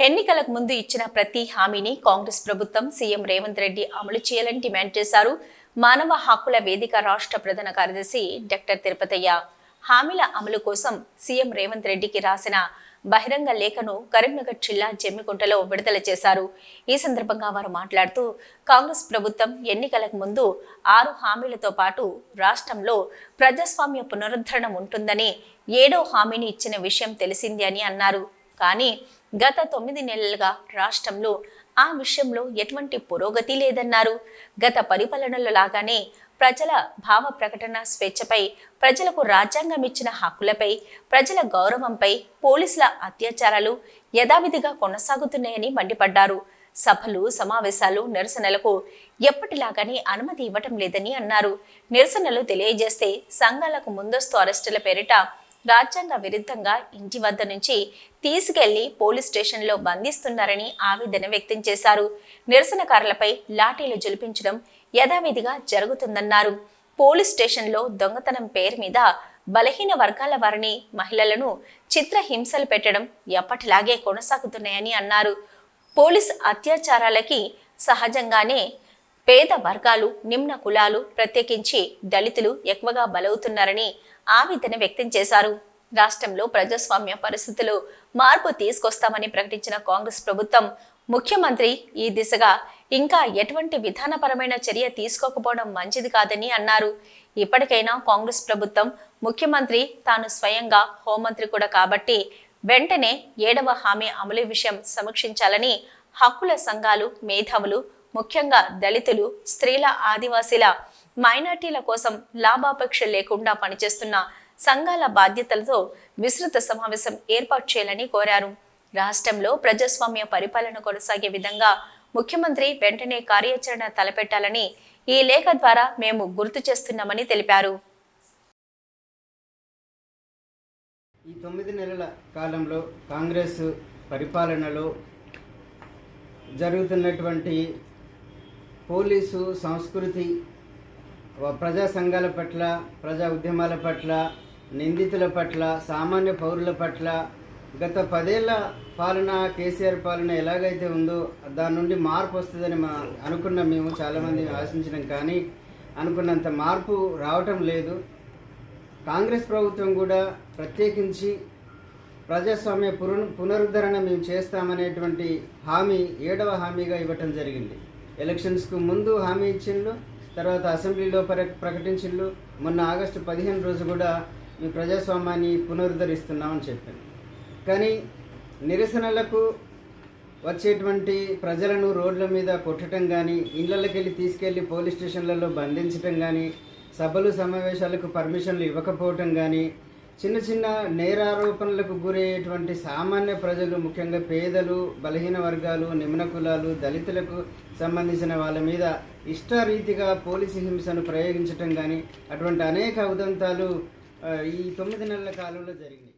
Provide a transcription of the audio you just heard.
ఎన్నికలకు ముందు ఇచ్చిన ప్రతి హామీని కాంగ్రెస్ ప్రభుత్వం సీఎం రేవంత్ రెడ్డి అమలు చేయాలని డిమాండ్ చేశారు. మానవ హక్కుల వేదిక రాష్ట్ర ప్రధాన కార్యదర్శి డాక్టర్ తిరుపతయ్య. హామీల అమలు కోసం సీఎం రేవంత్ రెడ్డికి రాసిన బహిరంగ లేఖను కరీంనగర్ జిల్లా జమ్మికుంటలో విడుదల చేశారు. ఈ సందర్భంగా వారు మాట్లాడుతూ కాంగ్రెస్ ప్రభుత్వం ఎన్నికలకు ముందు ఆరు హామీలతో పాటు రాష్ట్రంలో ప్రజాస్వామ్య పునరుద్ధరణ ఉంటుందని ఏడో హామీని ఇచ్చిన విషయం తెలిసింది అని అన్నారు. కానీ గత తొమ్మిది నెలలుగా రాష్ట్రంలో ఆ విషయంలో ఎటువంటి పురోగతి లేదన్నారు. గత పరిపాలనలో లాగానే ప్రజల భావ ప్రకటన స్వేచ్ఛపై ప్రజలకు రాజ్యాంగం ఇచ్చిన హక్కులపై ప్రజల గౌరవంపై పోలీసుల అత్యాచారాలు యథావిధిగా కొనసాగుతున్నాయని మండిపడ్డారు. సభలు సమావేశాలు నిరసనలకు ఎప్పటిలాగానే అనుమతి ఇవ్వటం లేదని అన్నారు. నిరసనలు తెలియజేస్తే సంఘాలకు ముందస్తు అరెస్టుల పేరిట రాజ్యాంగ విరుద్ధంగా ఇంటి వద్ద నుంచి తీసుకెళ్ళి పోలీస్ స్టేషన్లో బంధిస్తున్నారని ఆవేదన వ్యక్తం చేశారు. నిరసనకారులపై లాఠీలు జులిపించడం యథావిధిగా జరుగుతుందన్నారు. పోలీస్ స్టేషన్లో దొంగతనం పేరు మీద బలహీన వర్గాల వారిని మహిళలను చిత్రహింసలు పెట్టడం ఎప్పటిలాగే కొనసాగుతున్నాయని అన్నారు. పోలీస్ అత్యాచారాలకి సహజంగానే పేద వర్గాలు నిమ్న కులాలు ప్రత్యేకించి దళితులు ఎక్కువగా బలవుతున్నారని ఆవేదన వ్యక్తం చేశారు. రాష్ట్రంలో ప్రజాస్వామ్య పరిస్థితులు మార్పు తీసుకొస్తామని ప్రకటించిన కాంగ్రెస్ ప్రభుత్వం ముఖ్యమంత్రి ఈ దిశగా ఇంకా ఎటువంటి విధానపరమైన చర్య తీసుకోకపోవడం మంచిది కాదని అన్నారు. ఇప్పటికైనా కాంగ్రెస్ ప్రభుత్వం ముఖ్యమంత్రి తాను స్వయంగా హోంమంత్రి కూడా కాబట్టి వెంటనే ఏడవ హామీ అమలు విషయం సమీక్షించాలని హక్కుల సంఘాలు మేధావులు ముఖ్యంగా దళితులు స్త్రీల ఆదివాసీల మైనార్టీల కోసం లాభాపేక్ష లేకుండా పనిచేస్తున్న సంఘాల బాధ్యతలతో విస్తృత సమావేశం ఏర్పాటు చేయాలని కోరారు. రాష్ట్రంలో ప్రజాస్వామ్య పరిపాలన కొనసాగే విధంగా ముఖ్యమంత్రి వెంటనే కార్యాచరణ తలపెట్టాలని ఈ లేఖ ద్వారా మేము గుర్తు చేస్తున్నామని తెలిపారు. ఈ తొమ్మిది నెలల కాలంలో కాంగ్రెస్ పరిపాలనలో జరుగుతున్నటువంటి పోలీసు సంస్కృతి ప్రజా సంఘాల పట్ల ప్రజా ఉద్యమాల పట్ల నిందితుల పట్ల సామాన్య పౌరుల పట్ల గత పదేళ్ళ పాలన కేసీఆర్ పాలన ఎలాగైతే ఉందో దాని నుండి మార్పు వస్తుందని మా అనుకున్నాం మేము చాలామంది ఆశించినాం. కానీ అనుకున్నంత మార్పు రావటం లేదు. కాంగ్రెస్ ప్రభుత్వం కూడా ప్రత్యేకించి ప్రజాస్వామ్య పునరు పునరుద్ధరణ మేము చేస్తామనేటువంటి హామీ ఏడవ హామీగా ఇవ్వటం జరిగింది. ఎలక్షన్స్కు ముందు హామీ ఇచ్చిండ్రు తర్వాత అసెంబ్లీలో ప్ర ప్రకటించిండు మొన్న ఆగస్టు పదిహేను రోజు కూడా మీ ప్రజాస్వామ్యాన్ని పునరుద్ధరిస్తున్నామని చెప్పాను కానీ నిరసనలకు వచ్చేటువంటి ప్రజలను రోడ్ల మీద కొట్టడం కానీ ఇళ్ళకి వెళ్ళి తీసుకెళ్ళి పోలీస్ స్టేషన్లలో బంధించటం కానీ సభలు సమావేశాలకు పర్మిషన్లు ఇవ్వకపోవటం కానీ చిన్న చిన్న నేరారోపణలకు గురయ్యేటువంటి సామాన్య ప్రజలు ముఖ్యంగా పేదలు బలహీన వర్గాలు నిమ్న కులాలు దళితులకు సంబంధించిన వాళ్ళ మీద ఇష్టారీతిగా పోలీసు హింసను ప్రయోగించటం కానీ అటువంటి అనేక ఉదంతాలు ఈ తొమ్మిది నెలల కాలంలో జరిగినాయి.